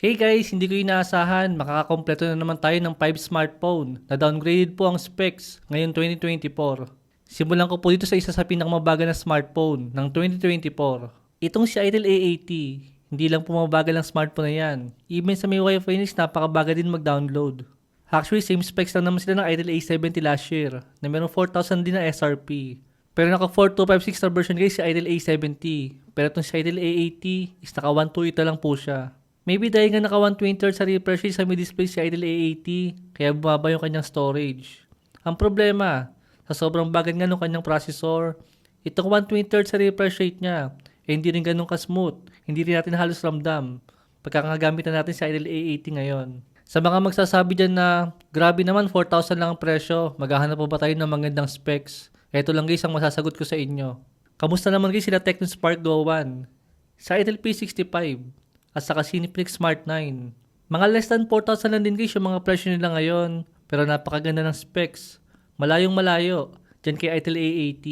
Hey guys, hindi ko inaasahan, makakakompleto na naman tayo ng 5 smartphone na downgraded po ang specs ngayon 2024. Simulan ko po dito sa isa sa pinakamabagal na smartphone ng 2024. Itong si Idol A80, hindi lang po mabagal ang smartphone na yan. Even sa may Wi-Fi Nix, napakabagal din mag-download. Actually, same specs lang naman sila ng Idol A70 last year na meron 4,000 din na SRP. Pero naka 4256 na version guys si Idol A70. Pero itong si Idol A80 is naka 128 na lang po siya. Maybe dahil nga naka 120 Hz sa refresh rate sa may display si Idol A80, kaya bumaba yung kanyang storage. Ang problema, sa sobrang bagal nga ng kanyang processor, itong 120 Hz sa refresh rate niya, eh hindi rin ganun ka-smooth, hindi rin natin halos ramdam pagkakagamit na natin si Idol A80 ngayon. Sa mga magsasabi dyan na, grabe naman 4,000 lang ang presyo, maghahanap pa ba tayo ng magandang specs? Ito lang guys ang masasagot ko sa inyo. Kamusta naman guys sila Tecno Spark Go 1? Sa Idol P65 at saka Cineplex Smart 9. Mga less than 4,000 lang din guys yung mga presyo nila ngayon, pero napakaganda ng specs. Malayong malayo, dyan kay Idol A80.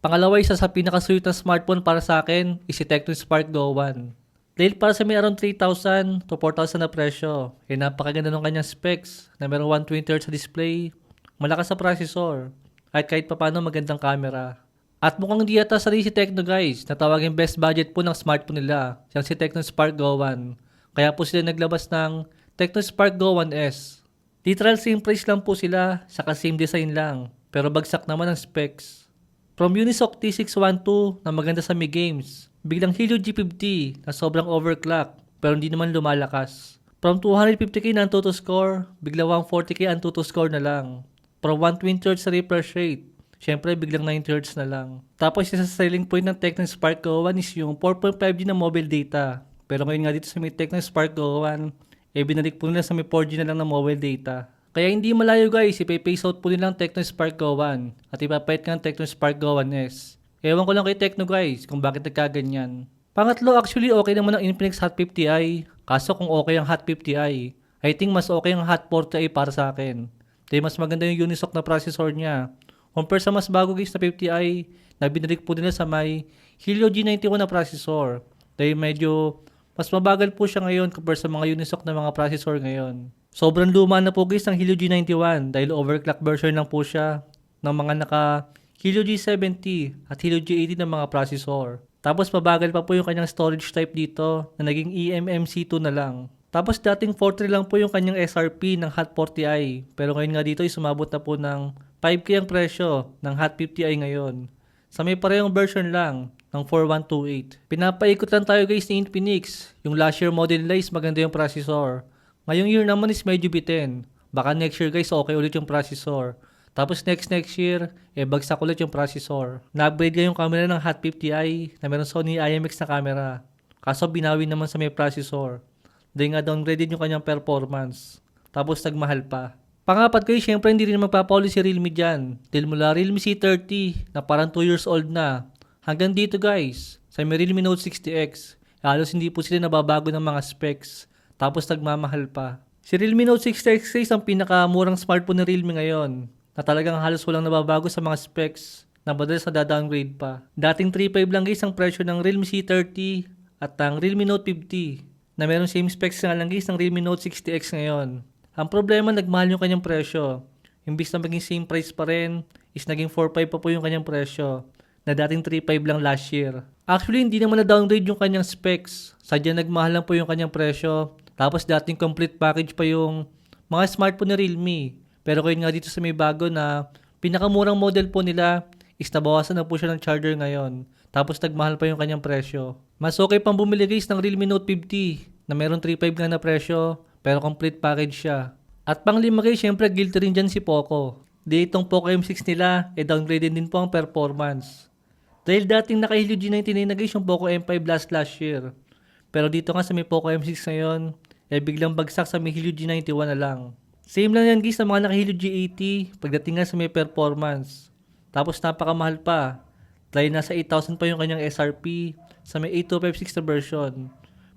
Pangalawa isa sa pinakasulit na smartphone para sa akin is si Tecno Spark Go 1. Dahil para sa may around 3,000 to 4,000 na presyo, eh napakaganda ng kanyang specs na meron 120 Hz sa display, malakas sa processor, at kahit papano magandang camera. At mukhang di yata sarili si Tecno guys, na tawagin best budget po ng smartphone nila, siyang si Tecno Spark Go 1. Kaya po sila naglabas ng Tecno Spark Go 1S. Literal same price lang po sila, saka same design lang, pero bagsak naman ang specs. From Unisoc T612 na maganda sa Mi Games, biglang Helio G50 na sobrang overclock pero hindi naman lumalakas. From 250k na ang total score, bigla 140k ang total score na lang. From 120 Hz sa refresh rate, syempre biglang 90 Hz na lang. Tapos isa sa selling point ng Tecno Spark Go 1 is yung 4.5G na mobile data. Pero ngayon nga dito sa may Tecno Spark Go 1, eh binalik po nila sa may 4G na lang na mobile data. Kaya hindi malayo guys, ipa-phase out po nila ang Tecno Spark Go 1 at ipapait ka ng Tecno Spark Go 1S. Ewan ko lang kay Tecno guys kung bakit nagkaganyan. Pangatlo, actually okay naman ang Infinix Hot 50i. Kaso kung okay ang Hot 50i, I think mas okay ang Hot 40i para sa akin. Dahil mas maganda yung Unisoc na processor niya. Compare sa mas bago guys na 50i, na binalik po nila sa may Helio G91 na processor. Dahil medyo mas mabagal po siya ngayon compare sa mga Unisoc na mga processor ngayon. Sobrang luma na po guys ng Helio G91 dahil overclock version lang po siya ng mga naka Helio G70 at Helio G80 ng mga processor. Tapos mabagal pa po yung kanyang storage type dito na naging E eMMC2 na lang. Tapos dating 4.3 lang po yung kanyang SRP ng Hot 40i. Pero ngayon nga dito ay sumabot na po ng 5K ang presyo ng Hot 50i ngayon. Sa may parehong version lang ng 4128. Pinapaikot lang tayo guys ni Infinix. Yung last year model nila is maganda yung processor. Ngayong year naman is medyo bitin. Baka next year guys okay ulit yung processor. Tapos next next year, eh bagsak ulit yung processor. Na-upgrade yung camera ng Hot 50i na meron Sony IMX na camera. Kaso binawi naman sa may processor. Dahil nga downgraded yung kanyang performance. Tapos nagmahal pa. Pangapat ko, syempre hindi rin magpapaulit si Realme dyan. Dahil mula Realme C30 na parang 2 years old na. Hanggang dito guys, sa may Realme Note 60X, halos hindi po sila nababago ng mga specs. Tapos nagmamahal pa. Si Realme Note 60X guys ang pinakamurang smartphone ni Realme ngayon na talagang halos walang nababago sa mga specs na madalas na downgrade pa. Dating 3.5 lang guys ang presyo ng Realme C30 at ang Realme Note 50 na meron same specs nga lang guys ng Realme Note 60X ngayon. Ang problema, nagmahal yung kanyang presyo. Imbis na maging same price pa rin, is naging 4.5 pa po yung kanyang presyo na dating 3.5 lang last year. Actually, hindi naman na-downgrade yung kanyang specs. Sadya nagmahal lang po yung kanyang presyo. Tapos dating complete package pa yung mga smartphone ni Realme. Pero kayo nga dito sa may bago na pinakamurang model po nila is nabawasan na po siya ng charger ngayon. Tapos nagmahal pa yung kanyang presyo. Mas okay pang bumili guys ng Realme Note 50 na meron 3.5 nga na presyo pero complete package siya. At pang lima guys, syempre guilty rin dyan si Poco. Di itong Poco M6 nila, eh downgraded din po ang performance. Dahil dating naka Helio G99 na guys yung Poco M5 last last year. Pero dito nga sa may Poco M6 ngayon, eh biglang bagsak sa may Helio G91 na lang. Same lang yan guys sa mga naka Helio G80 pagdating nga sa may performance. Tapos napakamahal pa. Dahil nasa 8,000 pa yung kanyang SRP sa may 8256 na version.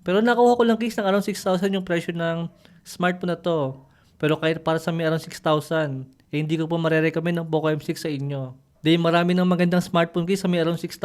Pero nakuha ko lang guys ng around 6,000 yung presyo ng smartphone na to. Pero kahit para sa may around 6,000, eh hindi ko po marerecommend ng Poco M6 sa inyo. Dahil marami ng magandang smartphone guys sa may around 6,000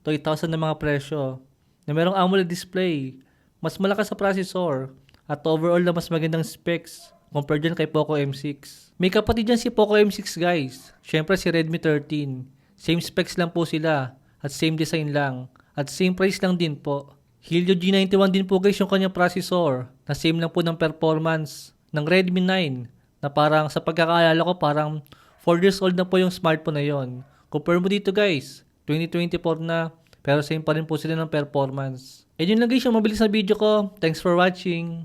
to 8,000 na mga presyo. Na merong AMOLED display. mas malakas sa processor at overall na mas magandang specs compared dyan kay Poco M6. May kapatid dyan si Poco M6 guys. Syempre si Redmi 13. Same specs lang po sila at same design lang at same price lang din po. Helio G91 din po guys yung kanyang processor na same lang po ng performance ng Redmi 9 na parang sa pagkakaalala ko parang 4 years old na po yung smartphone na yon. Compare mo dito guys, 2024 na pero same pa rin po sila ng performance. And yun lang guys yung mabilis na video ko. Thanks for watching.